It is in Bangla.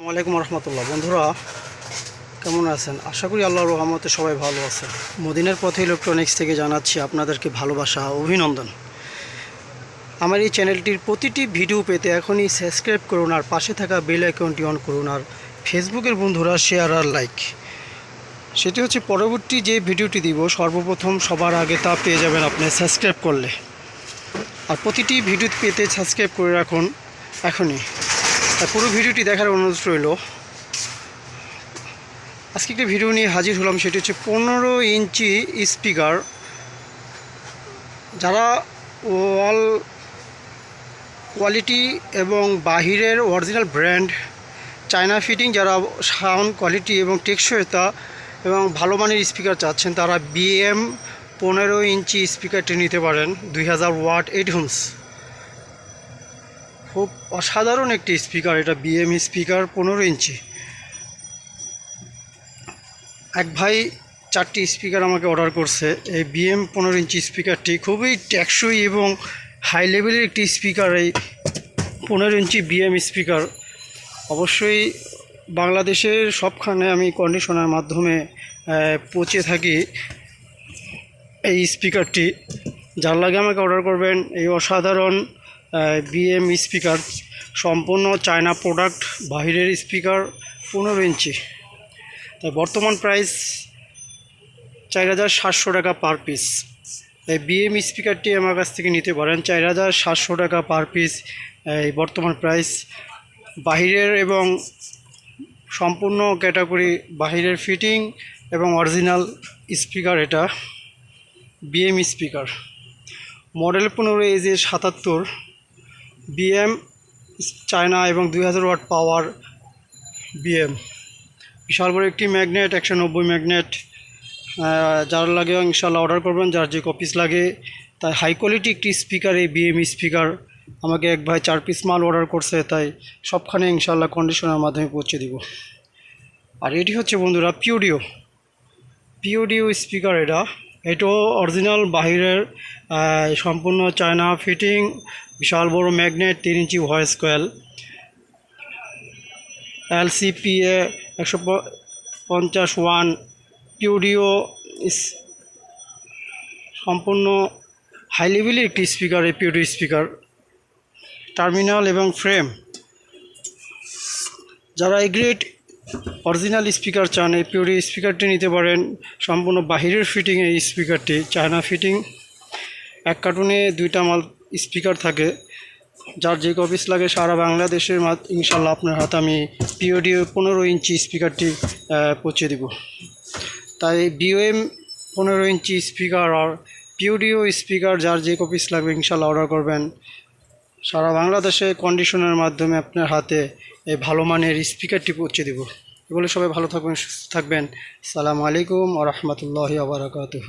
আসসালামাইকুম রহমতুল্লাহ। বন্ধুরা, কেমন আছেন? আশা করি আল্লাহ রহমতে সবাই ভালো আছেন। মদিনার পথে ইলেকট্রনিক্স থেকে জানাচ্ছি আপনাদেরকে ভালোবাসা, অভিনন্দন। আমার এই চ্যানেলটির প্রতিটি ভিডিও পেতে এখনই সাবস্ক্রাইব করুন আর পাশে থাকা বেল আইকনটি অন করুন আর ফেসবুকের বন্ধুরা শেয়ার আর লাইক সেটি হচ্ছে পরবর্তী যে ভিডিওটি দিব, সর্বপ্রথম সবার আগে তা পেয়ে যাবেন আপনি সাবস্ক্রাইব করলে। আর প্রতিটি ভিডিও পেতে সাবস্ক্রাইব করে রাখুন এখনই। পুরো ভিডিওটি দেখার অনুরোধ রইল। আজকে একটি ভিডিও নিয়ে হাজির হলাম, সেটি হচ্ছে পনেরো ইঞ্চি স্পিকার। যারা ওয়াল কোয়ালিটি এবং বাহিরের অরিজিনাল ব্র্যান্ড, চায়না ফিটিং যারা সাউন্ড কোয়ালিটি এবং টেকসইতা এবং ভালো মানের স্পিকার চাচ্ছেন, তারা বিএম পনেরো ইঞ্চি স্পিকারটি নিতে পারেন, দুই হাজার ওয়াট এইট হোমস খুব অসাধারণ একটি স্পিকার, এটা বিএম স্পিকার পনেরো ইঞ্চি। এক ভাই চারটি স্পিকার আমাকে অর্ডার করছে। এই বিএম পনেরো ইঞ্চি স্পিকারটি খুবই টেকসই এবং হাই লেভেলের একটি স্পিকার। এই পনেরো ইঞ্চি বিএম স্পিকার অবশ্যই বাংলাদেশের সবখানে আমি কন্ডিশনার মাধ্যমে পৌঁছে থাকি এই স্পিকারটি। যার লাগে আমাকে অর্ডার করবেন, এই অসাধারণ বিএম স্পিকার সম্পূর্ণ চায়না প্রোডাক্ট বাহিরের স্পিকার পনেরো ইঞ্চি। তাই বর্তমান প্রাইস চার হাজার সাতশো টাকা পার পিস এই বিএম স্পিকারটি আমার কাছ থেকে নিতে পারেন। চার হাজার সাতশো টাকা পার পিস এই বর্তমান প্রাইস বাহিরের এবং সম্পূর্ণ ক্যাটাগরি বাহিরের ফিটিং এবং অরিজিনাল স্পিকার এটা। বিএম স্পিকার মডেল পনেরো এজে সাতাত্তর। বিএম, চায়না এবং দুই হাজার ওয়াট পাওয়ার বিএম। বিশাল বড় একটি ম্যাগনেট, একশো নব্বই ম্যাগনেট। যার লাগে ইনশাল্লাহ অর্ডার করবেন, যার যে কপিস লাগে। তাই হাই কোয়ালিটি একটি স্পিকার এই বিএম স্পিকার আমাকে এক ভাই চার পিস মাল অর্ডার করছে, তাই সবখানে ইনশাল্লাহ কন্ডিশনের মাধ্যমে পৌঁছে দিব। আর এটি হচ্ছে বন্ধুরা পিওডিও পিওডিও স্পিকার এটা। এটাও অরিজিনাল বাহিরের সম্পূর্ণ চায়না ফিটিং, বিশাল বড় ম্যাগনেট, তিন ইঞ্চি ভয়েস কয়েল এলসিপিএ একশো পঞ্চাশ ওয়ান ইস- সম্পূর্ণ হাই লেভেলের একটি স্পিকার, এই পিওডিও স্পিকার। টার্মিনাল এবং ফ্রেম। যারা এই গ্রেট অরিজিনাল স্পিকার চান, এই পিওরি স্পিকারটি নিতে পারেন। সম্পূর্ণ বাহিরের ফিটিং এই স্পিকারটি চায়না ফিটিং এক কার্টুনে দুইটা মাল স্পিকার থাকে। যার যে কপিস লাগে সারা বাংলাদেশের ইনশাল্লাহ আপনার হাতে আমি পিওডি পনেরো ইঞ্চি স্পিকারটি পৌঁছে দিব। তাই বিওএম পনেরো ইঞ্চি স্পিকার আর পিওডিও স্পিকার যার যে কপিস লাগবে ইনশাল্লাহ অর্ডার করবেন। সারা বাংলাদেশে কন্ডিশনের মাধ্যমে আপনার হাতে এই ভালো মানের স্পিকারটি পৌঁছে দেব। এগুলো সবাই ভালো থাকবেন, সুস্থ থাকবেন। সালামু আলাইকুম আ রহমতুল্লাহ আবরাকাতুহ